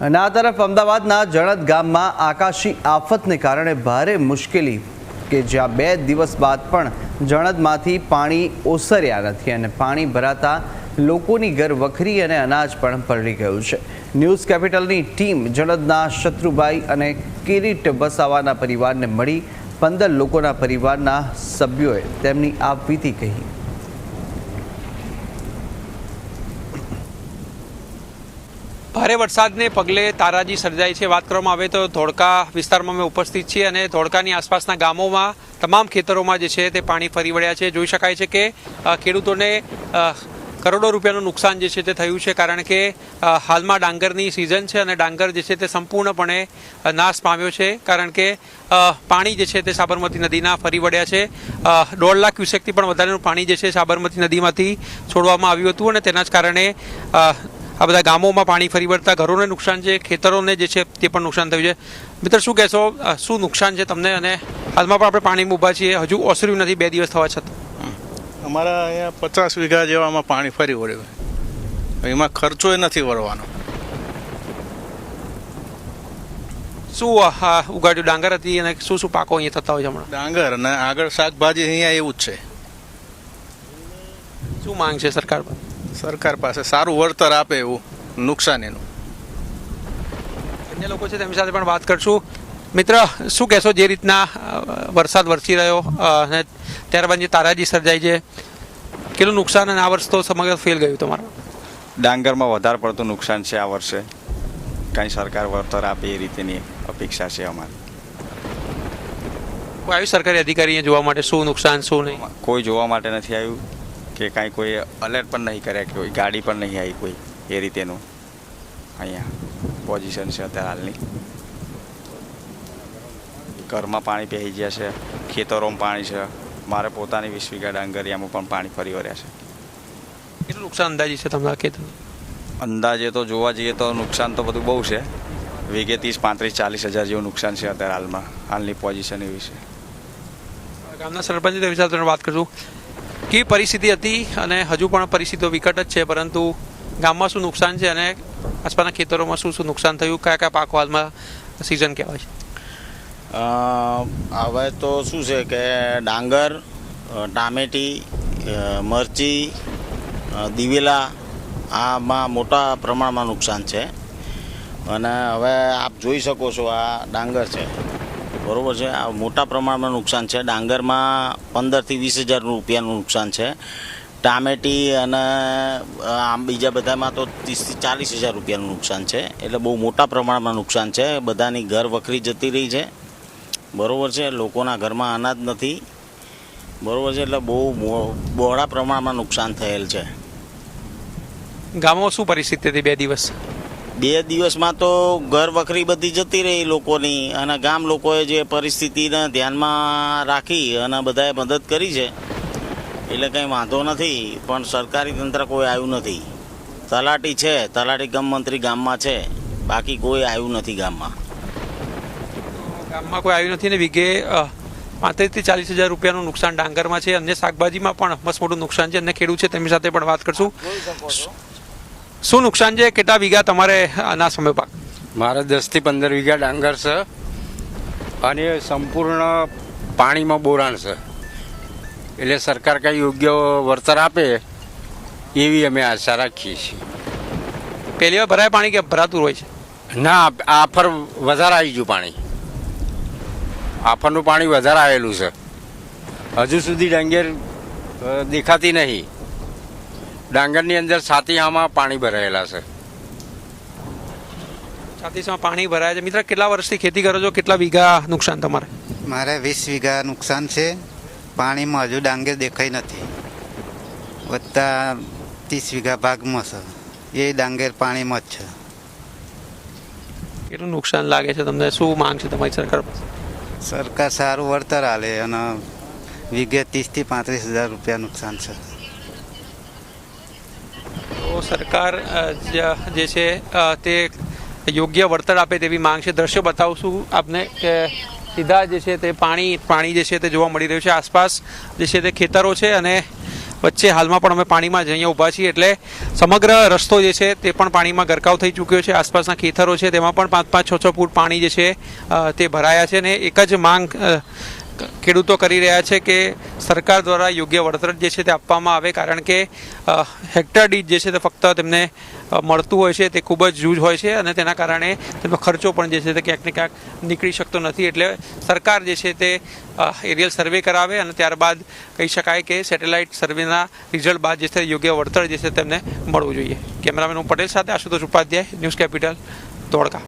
આ તરફ અમદાવાદના જણદ ગામમાં આકાશી આફતને કારણે ભારે મુશ્કેલી કે જ્યાં બે દિવસ બાદ પણ જણદમાંથી પાણી ઓસર્યા નથી અને પાણી ભરાતા લોકોની ઘર વખરી અને અનાજ પણ પલળી ગયું છે. ન્યૂઝ કેપિટલની ટીમ જણદના શત્રુભાઈ અને કિરીટ વસાવાના પરિવારને મળી પંદર લોકોના પરિવારના સભ્યોએ તેમની આપવીતી કહી. ભારે વરસાદને પગલે તારાજી સર્જાઈ છે. વાત કરવામાં આવે તો ધોળકા વિસ્તારમાં અમે ઉપસ્થિત છીએ અને ધોળકાની આસપાસના ગામોમાં, તમામ ખેતરોમાં જે છે તે પાણી ફરી વળ્યા છે. જોઈ શકાય છે કે ખેડૂતોને કરોડો રૂપિયાનું નુકસાન જે છે તે થયું છે કારણ કે હાલમાં ડાંગરની સિઝન છે અને ડાંગર જે છે તે સંપૂર્ણપણે નાશ પામ્યો છે કારણ કે પાણી જે છે તે સાબરમતી નદીના ફરી વળ્યા છે. દોઢ લાખ ક્યુસેકથી પણ વધારેનું પાણી જે છે સાબરમતી નદીમાંથી છોડવામાં આવ્યું હતું અને તેના જ કારણે આ બધા ગામોમાં પાણી ફરી વળતા ઘરોને નુકસાન છે ખેતરોને જે છે તે પણ નુકસાન થયું છે. મિત્ર શું કહેશો? શું નુકસાન છે તમને? અને હાલમાં પણ આપણે પાણીમાં ઊભા છીએ. હજુ ઓસર્યું નથી બે દિવસ થવા છતાં. અમારા અહીંયા પચાસ વીઘા જેવામાં પાણી ફરી વળ્યું એમાં ખર્ચોય નથી વળવાનો. શું આ ઉગાડ્યું ડાંગર હતી અને શું શું પાકો અહીંયા થતા હોય છે હમણાં? ડાંગર અને આગળ શાકભાજી અહીંયા એવું જ છે. શું માંગ છે સરકાર પર? સરકાર પાસે સારું વળતર આપે એવું નુકસાનીનું. અન્ય લોકો છે તેમની સાથે પણ વાત કરશું. મિત્ર શું કહેશો જે રીતના વરસાદ વરસી રહ્યો અને ત્યારબાદ જે તારાજી સર્જાઈ છે કેટલું નુકસાન અને આ વર્ષ તો સમગ્ર ફેલ ગયું તમારું? ડાંગરમાં વધારે પડતું નુકસાન છે આ વર્ષે. કાંઈ સરકાર વળતર આપે એ રીતેની અપેક્ષા છે અમારી. કોઈ આવ્યું સરકારી અધિકારીએ જોવા માટે શું નુકસાન શું નહીં? કોઈ જોવા માટે નથી આવ્યું. કે કાંઈ કોઈ અલર્ટ પણ નહીં કર્યા કે કોઈ ગાડી પણ નહીં આવી કોઈ એ રીતેનું. અહીંયા પોઝિશન છે અત્યારે હાલની. ઘરમાં પાણી પહેરી ગયા છે ખેતરોમાં પાણી છે. મારે પોતાની વીસ વીઘા ડાંગરિયામાં પણ પાણી ફરી વળ્યા છે. કેટલું નુકસાન અંદાજી છે તમારા ખેતર? અંદાજે તો જોવા જઈએ તો નુકસાન તો બધું બહુ છે. વીઘે ત્રીસ પાંત્રીસ ચાલીસ હજાર જેવું નુકસાન છે અત્યારે હાલમાં હાલની પોઝિશન એવી છે. ગામના સરપંચ વિશે વાત કરશું કેવી પરિસ્થિતિ હતી અને હજુ પણ પરિસ્થિતિઓ વિકટ જ છે, પરંતુ ગામમાં શું નુકસાન છે અને આસપાસના ખેતરોમાં શું શું નુકસાન થયું? કયા કયા પાકો હાલમાં સિઝન કહેવાય છે? હવે તો શું છે કે ડાંગર ટામેટી મરચી દિવેલા, આમાં મોટા પ્રમાણમાં નુકસાન છે. અને હવે આપ જોઈ શકો છો આ ડાંગર છે. બરોબર છે. આ મોટા પ્રમાણમાં નુકસાન છે. ડાંગરમાં પંદરથી વીસ હજાર રૂપિયાનું નુકસાન છે. ટામેટી અને આમ બીજા બધામાં તો ત્રીસથી ચાલીસ હજાર રૂપિયાનું નુકસાન છે. એટલે બહુ મોટા પ્રમાણમાં નુકસાન છે. બધાની ઘર વખરી જતી રહી છે. બરોબર છે. લોકોના ઘરમાં અનાજ નથી. બરોબર છે. એટલે બહુ બહોળા પ્રમાણમાં નુકસાન થયેલ છે. ગામો શું પરિસ્થિતિ હતી બે દિવસ? બે દિવસમાં તો ઘર વખરી બધી જતી રહી લોકોની અને ગામ લોકોએ જે પરિસ્થિતિને ધ્યાનમાં રાખી અને બધાએ મદદ કરી છે, એટલે કંઈ વાંધો નથી, પણ સરકારી તંત્ર કોઈ આવ્યું નથી. તલાટી છે, તલાટી ગમ મંત્રી ગામમાં છે, બાકી કોઈ આવ્યું નથી ગામમાં. ગામમાં કોઈ આવ્યું નથી ને વીઘે પાંત્રીસથી ચાલીસ હજાર રૂપિયાનું નુકસાન ડાંગરમાં છે. અન્ય શાકભાજીમાં પણ મસ્ત મોટું નુકસાન છે. અને ખેડૂત છે, તેમની સાથે પણ વાત કરશું. શું નુકસાન છે? કેટલા વીઘા તમારે આના સમય પાક? મારે દસથી પંદર વીઘા ડાંગર છે. અને સંપૂર્ણ પાણીમાં બોરાણ છે. એટલે સરકાર કંઈ યોગ્ય વળતર આપે એવી અમે આશા રાખીએ છીએ. પહેલી વાર ભરાય પાણી કે ભરાતું હોય છે? ના આફર વધારે આવી ગયું પાણી. આફરનું પાણી વધારે આવેલું છે. હજુ સુધી ડાંગર દેખાતી નહીં. ડાંગરની અંદર સાતીહામાં પાણી ભરાયેલા છે. છાતીસમાં પાણી ભરાય છે. મિત્ર કેટલા વર્ષથી ખેતી કરો છો? કેટલા વીઘા નુકસાન તમારે? મારે વીસ વીઘા નુકસાન છે. પાણીમાં હજુ ડાંગર દેખાઈ નથી. વત્તા ત્રીસ વીઘા ભાગમાં છે. એ ડાંગર પાણીમાં જ છે. કેટલું નુકસાન લાગે છે તમને? શું માંગ છે તમારી સરકાર પાસે? સરકાર સારું વળતર આલે અને વીઘે ત્રીસથી પાંત્રીસ હજાર રૂપિયા નુકસાન છે. તો સરકાર જે છે તે યોગ્ય વળતર આપે તેવી માંગ છે. દ્રશ્ય બતાવશું આપને કે સીધા જે છે તે પાણી પાણી જે છે તે જોવા મળી રહ્યું છે. આસપાસ જે છે તે ખેતરો છે અને વચ્ચે હાલમાં પણ અમે પાણીમાં જ અહીંયા ઊભા છીએ. એટલે સમગ્ર રસ્તો જે છે તે પણ પાણીમાં ગરકાવ થઈ ચૂક્યો છે. આસપાસના ખેતરો છે તેમાં પણ પાંચ પાંચ છ છ ફૂટ પાણી જે છે તે ભરાયા છે ને એક જ માંગ ખેડૂતો કરી રહ્યા છે કે સરકાર દ્વારા યોગ્ય વળતર જે છે તે આપવામાં આવે, કારણ કે હેક્ટર દીઠ જે છે તે ફક્ત તેમને મળતું હોય છે, તે ખૂબ જ જૂજ હોય છે અને તેના કારણે તેમનો ખર્ચો પણ જે છે તે ક્યાંક ને ક્યાંક નીકળી શકતો નથી. એટલે સરકાર જે છે તે એરિયલ સર્વે કરાવે અને ત્યારબાદ કહી શકાય કે સેટેલાઇટ સર્વેના રિઝલ્ટ બાદ જે છે યોગ્ય વળતર જે છે તેમને મળવું જોઈએ. કેમેરામેન હું પટેલ સાથે આશુતોષ ઉપાધ્યાય, ન્યૂઝ કેપિટલ, ધોળકા.